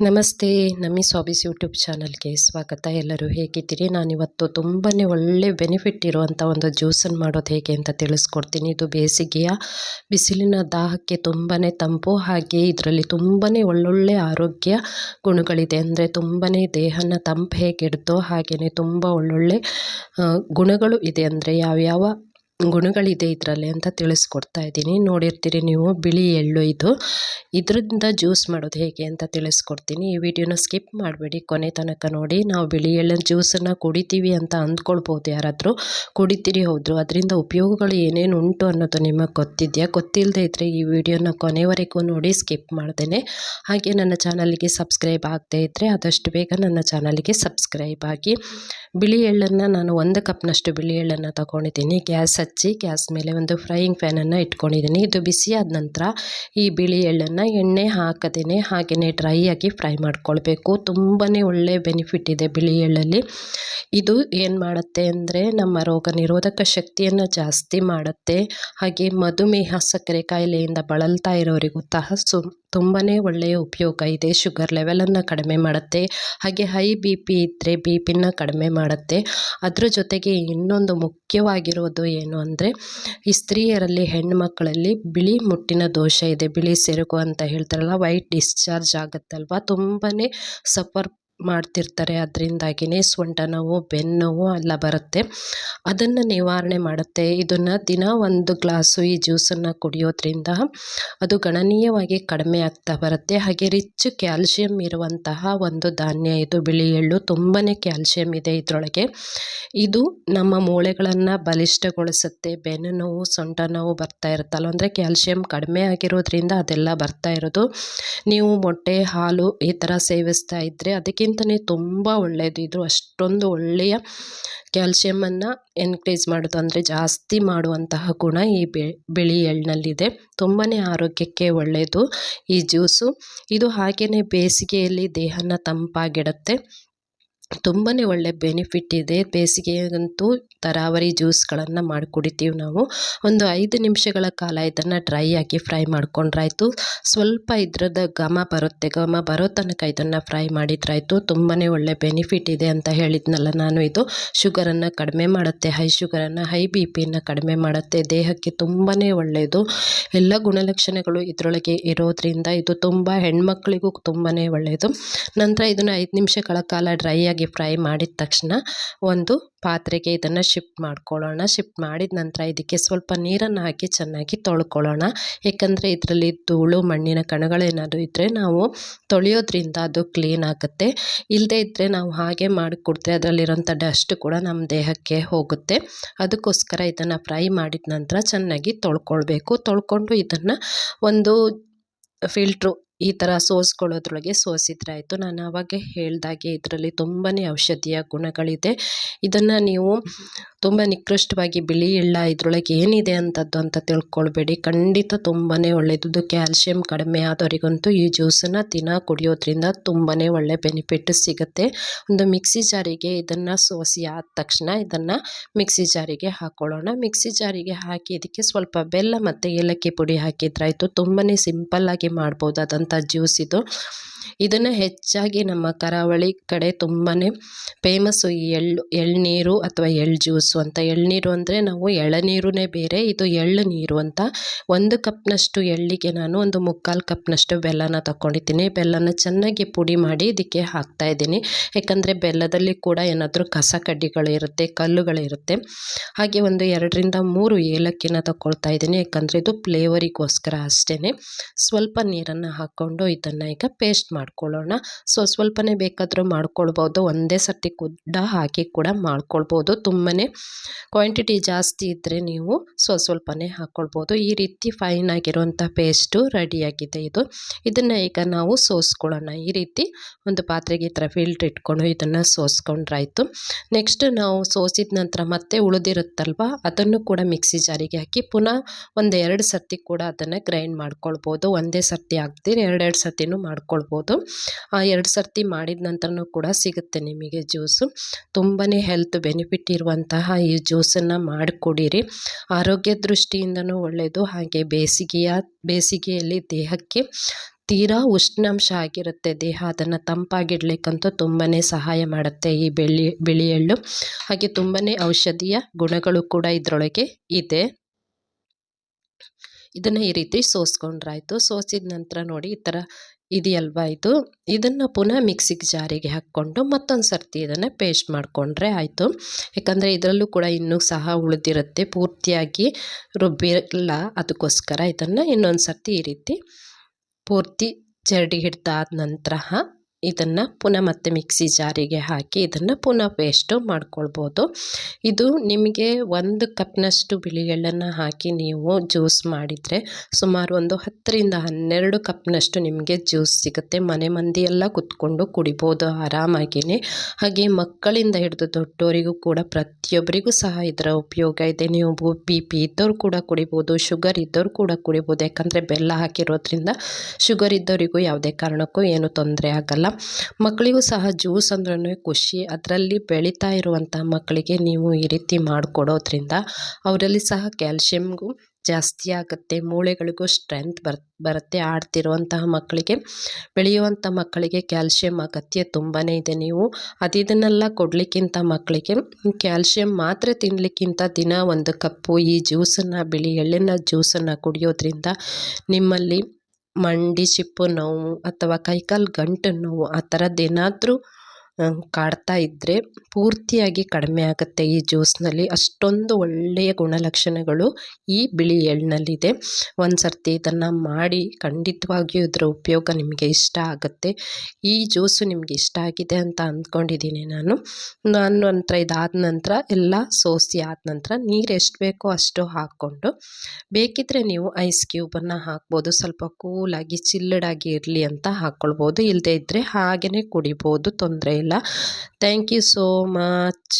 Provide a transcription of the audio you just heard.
ನಮಸ್ತೆ, ನಮಿ ಸ್ವಾಬೀಸ್ ಯೂಟ್ಯೂಬ್ ಚಾನಲ್ಗೆ ಸ್ವಾಗತ. ಎಲ್ಲರೂ ಹೇಗಿದ್ದೀರಿ? ನಾನಿವತ್ತು ತುಂಬಾ ಒಳ್ಳೆ ಬೆನಿಫಿಟ್ ಇರುವಂಥ ಒಂದು ಜ್ಯೂಸನ್ನು ಮಾಡೋದು ಹೇಗೆ ಅಂತ ತಿಳಿಸ್ಕೊಡ್ತೀನಿ. ಇದು ಬೇಸಿಗೆಯ ಬಿಸಿಲಿನ ದಾಹಕ್ಕೆ ತುಂಬಾ ತಂಪು, ಹಾಗೆ ಇದರಲ್ಲಿ ತುಂಬಾ ಒಳ್ಳೊಳ್ಳೆ ಆರೋಗ್ಯ ಗುಣಗಳಿದೆ. ಅಂದರೆ ತುಂಬಾ ದೇಹನ ತಂಪು ಹೇಗಿಡ್ತೋ ಹಾಗೆಯೇ ತುಂಬ ಒಳ್ಳೊಳ್ಳೆ ಗುಣಗಳು ಇದೆ. ಅಂದರೆ ಯಾವ್ಯಾವ ಗುಣಗಳಿದೆ ಇದರಲ್ಲಿ ಅಂತ ತಿಳಿಸ್ಕೊಡ್ತಾ ಇದ್ದೀನಿ. ನೋಡಿರ್ತೀರಿ ನೀವು ಬಿಳಿ, ಎಳ್ಳು ಇದು. ಇದರಿಂದ ಜ್ಯೂಸ್ ಮಾಡೋದು ಹೇಗೆ ಅಂತ ತಿಳಿಸ್ಕೊಡ್ತೀನಿ. ಈ ವಿಡಿಯೋನ ಸ್ಕಿಪ್ ಮಾಡಬೇಡಿ. ಕೊನೆ ತನಕ ನೋಡಿ. ನಾವು ಬಿಳಿ ಎಳ್ಳಿನ ಜ್ಯೂಸನ್ನು ಕುಡಿತೀವಿ ಅಂತ ಅಂದ್ಕೊಳ್ಬೋದು ಯಾರಾದರೂ. ಕುಡಿತೀರಿ, ಹೌದು. ಅದರಿಂದ ಉಪಯೋಗಗಳು ಏನೇನು ಉಂಟು ಅನ್ನೋದು ನಿಮಗೆ ಗೊತ್ತಿದೆಯಾ? ಗೊತ್ತಿಲ್ಲದೆ ಇದ್ದರೆ ಈ ವಿಡಿಯೋನ ಕೊನೆವರೆಗೂ ನೋಡಿ ಸ್ಕಿಪ್ ಮಾಡ್ದೇನೆ. ಹಾಗೆ ನನ್ನ ಚಾನಲ್ಗೆ ಸಬ್ಸ್ಕ್ರೈಬ್ ಆಗದೇ ಇದ್ದರೆ ಆದಷ್ಟು ಬೇಗ ನನ್ನ ಚಾನಲ್ಗೆ ಸಬ್ಸ್ಕ್ರೈಬ್ ಆಗಿ. ಬಿಳಿ, ಎಳ್ಳನ್ನು ನಾನು ಒಂದು ಕಪ್ನಷ್ಟು ಬಿಳಿ, ಎಳ್ಳನ್ನು ತಗೊಂಡಿದ್ದೀನಿ. ಗ್ಯಾಸ್ ಹಚ್ಚಿ ಗ್ಯಾಸ್ ಮೇಲೆ ಒಂದು ಫ್ರೈಯಿಂಗ್ ಪ್ಯಾನನ್ನು ಇಟ್ಕೊಂಡಿದ್ದೀನಿ ಇದು ಬಿಸಿ ಆದ ನಂತರ ಈ ಬಿಳಿ ಎಳ್ಳನ್ನು ಎಣ್ಣೆ ಹಾಕದೇನೆ ಹಾಗೆಯೇ ಡ್ರೈ ಆಗಿ ಫ್ರೈ ಮಾಡ್ಕೊಳ್ಬೇಕು. ತುಂಬಾ ಒಳ್ಳೆ ಬೆನಿಫಿಟ್ ಇದೆ ಬಿಳಿ ಎಳ್ಳಲ್ಲಿ. ಇದು ಏನು ಮಾಡುತ್ತೆ ಅಂದರೆ ನಮ್ಮ ರೋಗ ನಿರೋಧಕ ಶಕ್ತಿಯನ್ನು ಜಾಸ್ತಿ ಮಾಡುತ್ತೆ. ಹಾಗೆ ಮಧುಮೇಹ, ಸಕ್ಕರೆ ಕಾಯಿಲೆಯಿಂದ ಬಳಲ್ತಾ ಇರೋರಿಗೂ ಸಹ ಸು ತುಂಬಾ ಒಳ್ಳೆಯ ಉಪಯೋಗ ಇದೆ. ಶುಗರ್ ಲೆವೆಲನ್ನು ಕಡಿಮೆ ಮಾಡುತ್ತೆ. ಹಾಗೆ ಹೈ ಬಿ ಪಿ ಇದ್ದರೆ ಬಿ ಪಿನ ಕಡಿಮೆ ಮಾಡುತ್ತೆ. ಅದರ ಜೊತೆಗೆ ಇನ್ನೊಂದು ಮುಖ್ಯವಾಗಿರೋದು ಏನು ಅಂದರೆ, ಈ ಸ್ತ್ರೀಯರಲ್ಲಿ ಹೆಣ್ಣುಮಕ್ಕಳಲ್ಲಿ ಬಿಳಿ ಮುಟ್ಟಿನ ದೋಷ ಇದೆ. ಬಿಳಿ ಸೆರಗು ಅಂತ ಹೇಳ್ತಾರಲ್ಲ, ವೈಟ್ ಡಿಸ್ಚಾರ್ಜ್ ಆಗುತ್ತಲ್ವ? ತುಂಬಾ ಸಫರ್ ಮಾಡ್ತಿರ್ತಾರೆ. ಅದರಿಂದಾಗಿಯೇ ಸೊಂಟ ನೋವು ಬೆನ್ನು ಎಲ್ಲ ಬರುತ್ತೆ. ಅದನ್ನು ನಿವಾರಣೆ ಮಾಡುತ್ತೆ. ಇದನ್ನು ದಿನ ಒಂದು ಗ್ಲಾಸು ಈ ಜ್ಯೂಸನ್ನು ಕುಡಿಯೋದ್ರಿಂದ ಅದು ಗಣನೀಯವಾಗಿ ಕಡಿಮೆ ಆಗ್ತಾ ಬರುತ್ತೆ. ಹಾಗೆ ರಿಚ್ ಕ್ಯಾಲ್ಶಿಯಂ ಇರುವಂತಹ ಒಂದು ಧಾನ್ಯ ಇದು ಬಿಳಿ ಎಳ್ಳು. ತುಂಬಾ ಕ್ಯಾಲ್ಶಿಯಂ ಇದೆ ಇದರೊಳಗೆ. ಇದು ನಮ್ಮ ಮೂಳೆಗಳನ್ನು ಬಲಿಷ್ಠಗೊಳಿಸುತ್ತೆ. ಬೆನ್ನು ನೋವು ಸೊಂಟ ನೋವು ಬರ್ತಾ ಇರುತ್ತಲ್ಲ ಅಂದರೆ ಕ್ಯಾಲ್ಶಿಯಂ ಕಡಿಮೆ ಆಗಿರೋದ್ರಿಂದ ಅದೆಲ್ಲ ಬರ್ತಾ ಇರೋದು. ನೀವು ಮೊಟ್ಟೆ, ಹಾಲು ಈ ಥರ ಸೇವಿಸ್ತಾ ಇದ್ದರೆ ಅದಕ್ಕಿಂತಲೇ ತುಂಬ ಒಳ್ಳೆಯದು ಇದು ಅಷ್ಟೊಂದು ಒಳ್ಳೆಯ ಕ್ಯಾಲ್ಶಿಯಮನ್ನು ಎನ್ಕ್ರೇಜ್ ಮಾಡೋದು ಅಂದರೆ ಜಾಸ್ತಿ ಮಾಡುವಂತಹ ಗುಣ ಈ ಬಿಳಿ ಎಳ್ಳಿನಲ್ಲಿದೆ ತುಂಬಾ ಆರೋಗ್ಯಕ್ಕೆ ಒಳ್ಳೆಯದು ಈ ಜ್ಯೂಸು. ಇದು ಹಾಗೆಯೇ ಬೇಸಿಗೆಯಲ್ಲಿ ದೇಹನ ತಂಪಾಗಿಡುತ್ತೆ. ತುಂಬಾ ಒಳ್ಳೆ ಬೆನಿಫಿಟ್ ಇದೆ. ಬೇಸಿಗೆಗಂತೂ ತರಾವರಿ ಜ್ಯೂಸ್ಗಳನ್ನು ಮಾಡಿ ಕುಡಿತೀವಿ ನಾವು. ಒಂದು ಐದು ನಿಮಿಷಗಳ ಕಾಲ ಇದನ್ನು ಡ್ರೈ ಆಗಿ ಫ್ರೈ ಮಾಡ್ಕೊಂಡ್ರಾಯ್ತು. ಸ್ವಲ್ಪ ಇದ್ರದ್ದು ಘಮ ಬರುತ್ತೆ. ಘಮ ಬರೋ ತನಕ ಇದನ್ನು ಫ್ರೈ ಮಾಡಿದ್ರಾಯ್ತು. ತುಂಬಾ ಒಳ್ಳೆ ಬೆನಿಫಿಟ್ ಇದೆ ಅಂತ ಹೇಳಿದ್ನಲ್ಲ ನಾನು ಇದು. ಶುಗರನ್ನು ಕಡಿಮೆ ಮಾಡುತ್ತೆ. ಹೈ ಶುಗರನ್ನು ಹೈ ಬಿ ಪಿಯನ್ನು ಕಡಿಮೆ ಮಾಡುತ್ತೆ. ದೇಹಕ್ಕೆ ತುಂಬಾ ಒಳ್ಳೆಯದು ಎಲ್ಲ ಗುಣಲಕ್ಷಣಗಳು ಇದರೊಳಗೆ ಇರೋದ್ರಿಂದ ಇದು ತುಂಬ ಹೆಣ್ಮಕ್ಳಿಗೂ ತುಂಬಾ ಒಳ್ಳೆಯದು ನಂತರ ಇದನ್ನು ಐದು ನಿಮಿಷಗಳ ಕಾಲ ಡ್ರೈ ಆಗಿ ಫ್ರೈ ಮಾಡಿದ ತಕ್ಷಣ ಒಂದು ಪಾತ್ರೆಗೆ ಇದನ್ನು ಶಿಫ್ಟ್ ಮಾಡ್ಕೊಳ್ಳೋಣ. ಶಿಫ್ಟ್ ಮಾಡಿದ ನಂತರ ಇದಕ್ಕೆ ಸ್ವಲ್ಪ ನೀರನ್ನು ಹಾಕಿ ಚೆನ್ನಾಗಿ ತೊಳ್ಕೊಳ್ಳೋಣ. ಏಕೆಂದರೆ ಇದರಲ್ಲಿ ಧೂಳು, ಮಣ್ಣಿನ ಕಣಗಳೇನಾದರೂ ಇದ್ದರೆ ನಾವು ತೊಳೆಯೋದ್ರಿಂದ ಅದು ಕ್ಲೀನ್ ಆಗುತ್ತೆ. ಇಲ್ಲದೇ ಇದ್ದರೆ ನಾವು ಹಾಗೆ ಮಾಡಿ ಕುಡಿದ್ರೆ ಅದರಲ್ಲಿರೋಂಥ ಡಸ್ಟ್ ಕೂಡ ನಮ್ಮ ದೇಹಕ್ಕೆ ಹೋಗುತ್ತೆ. ಅದಕ್ಕೋಸ್ಕರ ಇದನ್ನು ಫ್ರೈ ಮಾಡಿದ ನಂತರ ಚೆನ್ನಾಗಿ ತೊಳ್ಕೊಳ್ಬೇಕು. ತೊಳ್ಕೊಂಡು ಇದನ್ನು ಒಂದು ಫಿಲ್ಟ್ರು ಈ ಥರ ಸೋಸ್ಕೊಳ್ಳೋದ್ರೊಳಗೆ ಸೋಸಿದ್ರೆ ಆಯಿತು. ನಾನು ಅವಾಗೆ ಹೇಳ್ದಾಗೆ ಇದರಲ್ಲಿ ತುಂಬಾ ಔಷಧೀಯ ಗುಣಗಳಿದೆ. ಇದನ್ನು ನೀವು ತುಂಬ ನಿಕೃಷ್ಟವಾಗಿ ಬಿಳಿ ಎಳ್ಳ ಇದರೊಳಗೆ ಏನಿದೆ ಅಂತದ್ದು ಅಂತ ತಿಳ್ಕೊಳ್ಬೇಡಿ. ಖಂಡಿತ ತುಂಬಾ ಒಳ್ಳೆಯದು ಕ್ಯಾಲ್ಶಿಯಂ ಕಡಿಮೆ ಆದವರಿಗಂತೂ ಈ ಜ್ಯೂಸನ್ನು ದಿನ ಕುಡಿಯೋದ್ರಿಂದ ತುಂಬಾ ಒಳ್ಳೆ ಬೆನಿಫಿಟ್ ಸಿಗುತ್ತೆ. ಒಂದು ಮಿಕ್ಸಿ ಜಾರಿಗೆ ಇದನ್ನು ಸೋಸಿ ಆದ ತಕ್ಷಣ ಇದನ್ನು ಮಿಕ್ಸಿ ಜಾರಿಗೆ ಹಾಕ್ಕೊಳ್ಳೋಣ ಮಿಕ್ಸಿ ಜಾರಿಗೆ ಹಾಕಿ ಇದಕ್ಕೆ ಸ್ವಲ್ಪ ಬೆಲ್ಲ ಮತ್ತು ಏಲಕ್ಕಿ ಪುಡಿ ಹಾಕಿದ್ರಾಯ್ತು ತುಂಬಾ ಸಿಂಪಲ್ಲಾಗಿ ಮಾಡ್ಬೋದಾದಂಥ ಜ್ಯೂಸ್ ಇದು. ಇದನ್ನು ಹೆಚ್ಚಾಗಿ ನಮ್ಮ ಕರಾವಳಿ ಕಡೆ ತುಂಬಾ ಫೇಮಸ್ಸು ಈ ಎಳ್ಳು, ಎಳ್ನೀರು ಅಥವಾ ಎಳ್ಳು ಜ್ಯೂಸು ಅಂತ. ಎಳ್ನೀರು ಅಂದರೆ ನಾವು ಎಳನೀರುನೇ ಬೇರೆ, ಇದು ಎಳ್ಳು ನೀರು ಅಂತ. ಒಂದು ಕಪ್ನಷ್ಟು ಎಳ್ಳಿಗೆ ನಾನು ಒಂದು ಮುಕ್ಕಾಲು ಕಪ್ನಷ್ಟು ಬೆಲ್ಲನ ತಗೊಂಡಿದ್ದೀನಿ ಬೆಲ್ಲನ ಚೆನ್ನಾಗಿ ಪುಡಿ ಮಾಡಿ ಇದಕ್ಕೆ ಹಾಕ್ತಾಯಿದ್ದೀನಿ ಯಾಕಂದರೆ ಬೆಲ್ಲದಲ್ಲಿ ಕೂಡ ಏನಾದರೂ ಕಸ ಕಡ್ಡಿಗಳಿರುತ್ತೆ ಕಲ್ಲುಗಳಿರುತ್ತೆ ಹಾಗೆ ಒಂದು ಎರಡರಿಂದ ಮೂರು ಏಲಕ್ಕಿನ ತಗೊಳ್ತಾ ಇದ್ದೀನಿ. ಯಾಕಂದರೆ ಇದು ಫ್ಲೇವರಿಗೋಸ್ಕರ ಅಷ್ಟೇ ಸ್ವಲ್ಪ ನೀರನ್ನು ಹಾಕ್ಕೊಂಡು ಇದನ್ನು ಈಗ ಪೇಸ್ಟ್ ಮಾಡ್ಕೊಳ್ಳೋಣ. ಸೊ, ಸ್ವಲ್ಪನೇ ಬೇಕಾದರೂ ಮಾಡ್ಕೊಳ್ಬೋದು. ಒಂದೇ ಸರ್ತಿ ಕೂಡ ಹಾಕಿ ಕೂಡ ಮಾಡ್ಕೊಳ್ಬೋದು. ತುಂಬಾ ಕ್ವಾಂಟಿಟಿ ಜಾಸ್ತಿ ಇದ್ದರೆ ನೀವು ಸ್ವ ಸ್ವಲ್ಪನೇ ಹಾಕ್ಕೊಳ್ಬೋದು ಈ ರೀತಿ ಫೈನ್ ಆಗಿರುವಂಥ ಪೇಸ್ಟು ರೆಡಿಯಾಗಿದೆ ಇದು. ಇದನ್ನು ಈಗ ನಾವು ಸೋಸ್ಕೊಳ್ಳೋಣ. ಈ ರೀತಿ ಒಂದು ಪಾತ್ರೆಗೆ ಈ ಥರ ಫಿಲ್ಟ್ರ್ ಇಟ್ಕೊಂಡು ಇದನ್ನು ಸೋಸ್ಕೊಂಡ್ರಾಯಿತು. ನೆಕ್ಸ್ಟ್ ನಾವು ಸೋಸಿದ ನಂತರ ಮತ್ತೆ ಉಳಿದಿರುತ್ತಲ್ವ, ಅದನ್ನು ಕೂಡ ಮಿಕ್ಸಿ ಜಾರಿಗೆ ಹಾಕಿ ಪುನಃ ಒಂದು ಎರಡು ಸರ್ತಿ ಕೂಡ ಅದನ್ನು ಗ್ರೈಂಡ್ ಮಾಡ್ಕೊಳ್ಬೋದು. ಒಂದೇ ಸರ್ತಿ ಹಾಕ್ತೀರಿ ಎರಡೆರಡು ಸರ್ತಿನೂ ಮಾಡ್ಕೊಳ್ಬೋದು. ಆ ಎರಡು ಸರ್ತಿ ಮಾಡಿದ ನಂತರನೂ ಕೂಡ ಸಿಗುತ್ತೆ ನಿಮಗೆ ಜ್ಯೂಸು ತುಂಬಾ ಹೆಲ್ತ್ ಬೆನಿಫಿಟ್ ಇರುವಂತಹ ಈ ಜ್ಯೂಸನ್ನು ಮಾಡಿಕೊಡಿರಿ. ಆರೋಗ್ಯ ದೃಷ್ಟಿಯಿಂದನೂ ಒಳ್ಳೆಯದು ಹಾಗೆ ಬೇಸಿಗೆಯ, ಬೇಸಿಗೆಯಲ್ಲಿ ದೇಹಕ್ಕೆ ತೀರಾ ಉಷ್ಣಾಂಶ ಆಗಿರುತ್ತೆ. ದೇಹ ಅದನ್ನು ತಂಪಾಗಿಡ್ಲಿಕ್ಕಂತೂ ತುಂಬಾ ಸಹಾಯ ಮಾಡುತ್ತೆ ಈ ಬೆಳ್ಳಿ, ಬಿಳಿ ಎಳ್ಳು. ಹಾಗೆ ತುಂಬಾ ಔಷಧೀಯ ಗುಣಗಳು ಕೂಡ ಇದರೊಳಗೆ ಇದೆ. ಇದನ್ನು ಈ ರೀತಿ ಸೋಸ್ಕೊಂಡ್ರಾಯ್ತು. ಸೋಸಿದ ನಂತರ ನೋಡಿ ಈ ಥರ ಇದೆಯಲ್ವಾ ಇದು? ಇದನ್ನು ಪುನಃ ಮಿಕ್ಸಿಗೆ ಜಾರಿಗೆ ಹಾಕ್ಕೊಂಡು ಮತ್ತೊಂದು ಸರ್ತಿ ಇದನ್ನು ಪೇಸ್ಟ್ ಮಾಡಿಕೊಂಡ್ರೆ ಆಯಿತು. ಯಾಕಂದರೆ ಇದರಲ್ಲೂ ಕೂಡ ಇನ್ನೂ ಸಹ ಉಳಿದಿರುತ್ತೆ. ಪೂರ್ತಿಯಾಗಿ ರುಬ್ಬಿರಲ್ಲ ಅದಕ್ಕೋಸ್ಕರ ಇದನ್ನು ಇನ್ನೊಂದು ಸರ್ತಿ ಈ ರೀತಿ ಪೂರ್ತಿ ಜರಡಿ ಹಿಡ್ದಾದ ನಂತರ ಇದನ್ನು ಪುನಃ ಮತ್ತೆ ಮಿಕ್ಸಿ ಜಾರಿಗೆ ಹಾಕಿ ಇದನ್ನು ಪುನಃ ಪೇಸ್ಟು ಮಾಡ್ಕೊಳ್ಬೋದು. ಇದು ನಿಮಗೆ ಒಂದು ಕಪ್ನಷ್ಟು ಬಿಳಿ ಹಾಕಿ ನೀವು ಜ್ಯೂಸ್ ಮಾಡಿದರೆ ಸುಮಾರು ಒಂದು ಹತ್ತರಿಂದ ಹನ್ನೆರಡು ಕಪ್ನಷ್ಟು ನಿಮಗೆ ಜ್ಯೂಸ್ ಸಿಗುತ್ತೆ. ಮನೆ ಮಂದಿ ಎಲ್ಲ ಕುತ್ಕೊಂಡು ಕುಡಿಬೋದು ಆರಾಮಾಗಿಯೇ ಹಾಗೆ ಮಕ್ಕಳಿಂದ ಹಿಡಿದು ದೊಡ್ಡವರಿಗೂ ಕೂಡ ಪ್ರತಿಯೊಬ್ಬರಿಗೂ ಸಹ ಇದರ ಉಪಯೋಗ ಇದೆ. ನೀವು ಬಿ ಪಿ ಇದ್ದವ್ರು ಕೂಡ ಕುಡಿಬೋದು ಶುಗರ್ ಇದ್ದವ್ರು ಕೂಡ ಕುಡಿಬೋದು. ಯಾಕಂದರೆ ಬೆಲ್ಲ ಹಾಕಿರೋದ್ರಿಂದ ಶುಗರ್ ಇದ್ದವರಿಗೂ ಯಾವುದೇ ಕಾರಣಕ್ಕೂ ಏನು ತೊಂದರೆ ಆಗಲ್ಲ. ಮಕ್ಕಳಿಗೂ ಸಹ ಜ್ಯೂಸ್ ಅಂದ್ರೂ ಖುಷಿ. ಅದರಲ್ಲಿ ಬೆಳೀತಾ ಇರುವಂಥ ಮಕ್ಕಳಿಗೆ ನೀವು ಈ ರೀತಿ ಮಾಡಿಕೊಡೋದ್ರಿಂದ ಅವರಲ್ಲಿ ಸಹ ಕ್ಯಾಲ್ಶಿಯಮ್ಗೂ ಜಾಸ್ತಿ ಆಗುತ್ತೆ. ಮೂಳೆಗಳಿಗೂ ಸ್ಟ್ರೆಂತ್ ಬರ್, ಬರುತ್ತೆ. ಆಡ್ತಿರುವಂತಹ ಮಕ್ಕಳಿಗೆ ಬೆಳೆಯುವಂಥ ಮಕ್ಕಳಿಗೆ ಕ್ಯಾಲ್ಶಿಯಂ ಅಗತ್ಯ ತುಂಬಾ ಇದೆ. ನೀವು ಅದಿದನ್ನೆಲ್ಲ ಕೊಡಲಿಕ್ಕಿಂತ ಮಕ್ಕಳಿಗೆ ಕ್ಯಾಲ್ಶಿಯಂ ಮಾತ್ರ ತಿನ್ನಲಿಕ್ಕಿಂತ ದಿನ ಒಂದು ಕಪ್ಪು ಈ ಜ್ಯೂಸನ್ನು, ಬಿಳಿ ಎಳ್ಳಿನ ಜ್ಯೂಸನ್ನು ಕುಡಿಯೋದ್ರಿಂದ ನಿಮ್ಮಲ್ಲಿ ಮಂಡಿ ಚಿಪ್ಪು ನೋವು ಅಥವಾ ಕೈಕಾಲು ಗಂಟು ನೋವು ಆ ಥರದ್ದೇನಾದರೂ ಕಾಡ್ತಾ ಇದ್ದರೆ ಪೂರ್ತಿಯಾಗಿ ಕಡಿಮೆ ಆಗುತ್ತೆ ಈ ಜ್ಯೂಸ್ನಲ್ಲಿ. ಅಷ್ಟೊಂದು ಒಳ್ಳೆಯ ಗುಣಲಕ್ಷಣಗಳು ಈ ಬಿಳಿ ಎಳ್ಳಿನಲ್ಲಿದೆ ಒಂದು ಸರ್ತಿ ಇದನ್ನು ಮಾಡಿ ಖಂಡಿತವಾಗಿಯೂ ಇದರ ಉಪಯೋಗ ನಿಮಗೆ ಇಷ್ಟ ಆಗುತ್ತೆ. ಈ ಜ್ಯೂಸು ನಿಮಗೆ ಇಷ್ಟ ಆಗಿದೆ ಅಂತ ಅಂದ್ಕೊಂಡಿದ್ದೀನಿ ನಾನು. ನಾನು ನಂತರ ಇದಾದ ನಂತರ ಎಲ್ಲ ಸೋಸಿ ಆದ ನಂತರ ನೀರು ಎಷ್ಟು ಬೇಕೋ ಅಷ್ಟು ಹಾಕ್ಕೊಂಡು ಬೇಕಿದ್ದರೆ ನೀವು ಐಸ್ ಕ್ಯೂಬನ್ನು ಹಾಕ್ಬೋದು, ಸ್ವಲ್ಪ ಕೂಲಾಗಿ ಚಿಲ್ಲಡಾಗಿ ಇರಲಿ ಅಂತ ಹಾಕ್ಕೊಳ್ಬೋದು ಇಲ್ಲದೇ ಇದ್ದರೆ ಹಾಗೆಯೇ ಕುಡಿಬೋದು, ತೊಂದರೆ ಇಲ್ಲ. Thank you so much